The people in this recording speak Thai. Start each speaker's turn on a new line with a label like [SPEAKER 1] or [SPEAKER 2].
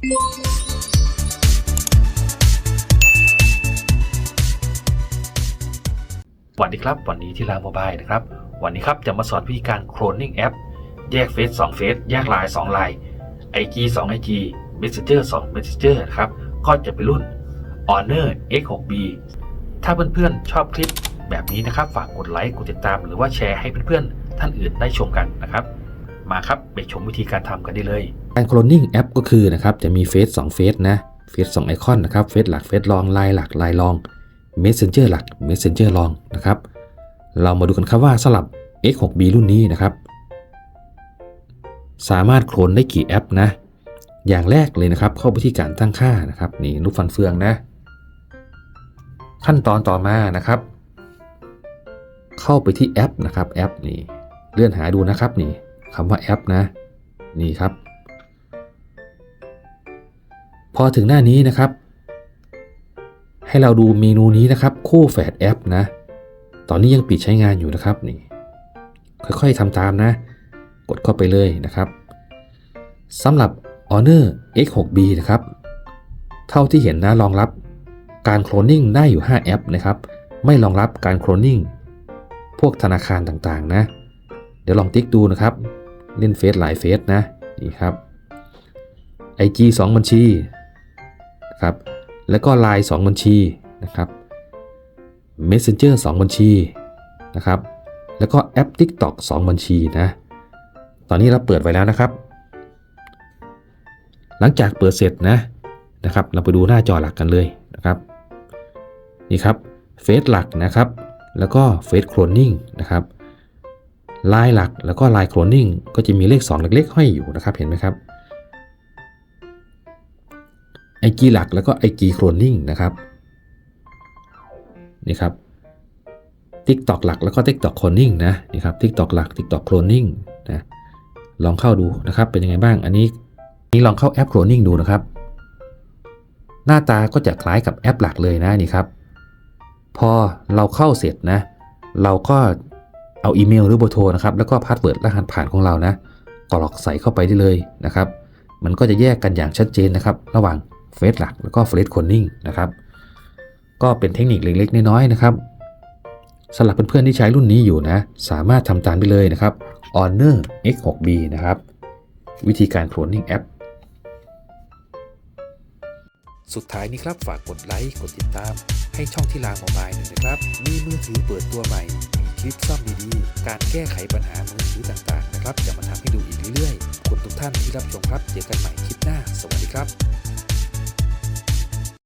[SPEAKER 1] สวัสดีครับ วันนี้ที่ลาโมบายนะครับ วันนี้ครับจะมาสอนวิธีการโคลนนิ่งแอป แยกเฟซ2เฟซแยกไลน์2ไลน์ IG 2 IG Messenger 2 Messenger นะครับ ก็จะเป็นรุ่น Honor X6B ถ้าเพื่อนๆ ชอบคลิปแบบนี้นะครับ ฝากกดไลค์ กดติดตาม หรือว่าแชร์ให้เพื่อนๆ ท่านอื่นได้ชมกันนะครับ มาครับไปชมวิธีการทำกันได้เลย
[SPEAKER 2] การโคลนนิ่งแอปก็คือนะครับจะมีเฟซ2เฟซนะเฟซ2ไอคอนนะครับเฟซหลักเฟซรองไลน์หลักไลน์รอง Messenger หลัก Messenger รองนะครับ เรามาดูกันครับว่าสำหรับ X6B รุ่นนี้นะครับ สามารถโคลนได้กี่แอปนะ อย่างแรกเลยนะครับเข้าไปที่การตั้งค่านะครับนี่รูปฟันเฟืองนะ ขั้นตอนต่อมานะครับ เข้าไปที่แอปนะครับแอปนี่เลื่อนหาดูนะครับนี่ คำว่าแอปนะ นี่ครับ พอถึงหน้านี้นะครับ ให้เราดูเมนูนี้นะครับ คู่แฝดแอปนะ ตอนนี้ยังปิดใช้งานอยู่นะครับนี่ค่อยๆทำตามนะ กดเข้าไปเลยนะครับสำหรับ Honor X6B นะครับ เท่าที่เห็นนะรองรับการโคลนนิ่งได้อยู่ 5 แอปนะครับ ไม่รองรับการโคลนนิ่งพวกธนาคารต่างๆนะ เดี๋ยวลองติ๊กดูนะครับ เล่นเฟซหลายเฟซนะนี่ครับ IG 2 บัญชีนะครับแล้วก็ Line 2 บัญชีนะครับ Messenger 2 บัญชีนะครับแล้วก็แอป TikTok 2 บัญชีนะตอนนี้เราเปิดไว้แล้วนะครับ หลังจากเปิดเสร็จนะนะครับ เราไปดูหน้าจอหลักกันเลยนะครับนี่ครับเฟซหลักนะครับ แล้วก็เฟซโคลนนิ่งนะครับ ลายหลักแล้วก็ลายโคลนนิ่งก็จะมีเลข 2 เล็กๆ ห้อยอยู่นะครับเห็นไหมครับ IG หลักแล้วก็ IG โคลนนิ่งนะครับนี่ครับ TikTok หลักแล้วก็ TikTok โคลนนิ่งนะนี่ครับ TikTok หลัก TikTok โคลนนิ่งนะลองเข้าดูนะครับเป็นยังไงบ้างอันนี้นี่ลองเข้าแอปโคลนนิ่งดูนะครับ หน้าตาก็จะคล้ายกับแอปหลักเลยนะนี่ครับ พอเราเข้าเสร็จนะ เราก็ เอาอีเมลหรือเบอร์โทรนะครับแล้วก็พาสเวิร์ดรหัสผ่านของเรานะกรอกใส่เข้าไปได้เลยนะครับ มันก็จะแยกกันอย่างชัดเจนนะครับ ระหว่างเฟซหลักแล้วก็เฟซคนนิ่งนะครับ ก็เป็นเทคนิคเล็กๆน้อยๆนะครับสำหรับเพื่อนๆที่ใช้รุ่นนี้อยู่นะ สามารถทำตามได้เลยนะครับ Honor X6B นะครับ วิธีการโคลนนิ่งแอป
[SPEAKER 1] สุดท้ายนี้ครับฝากกดไลค์ กดติดตาม ให้ช่องที่ลาโมบายหน่อยนะครับ มีมือถือเปิดตัวใหม่ คลิปซ่อมดีๆ การแก้ไขปัญหามือถือต่างๆนะครับจะมาทำให้ดูอีกเรื่อยๆคุณทุกท่านที่รับชมครับเจอกันใหม่คลิปหน้า สวัสดีครับ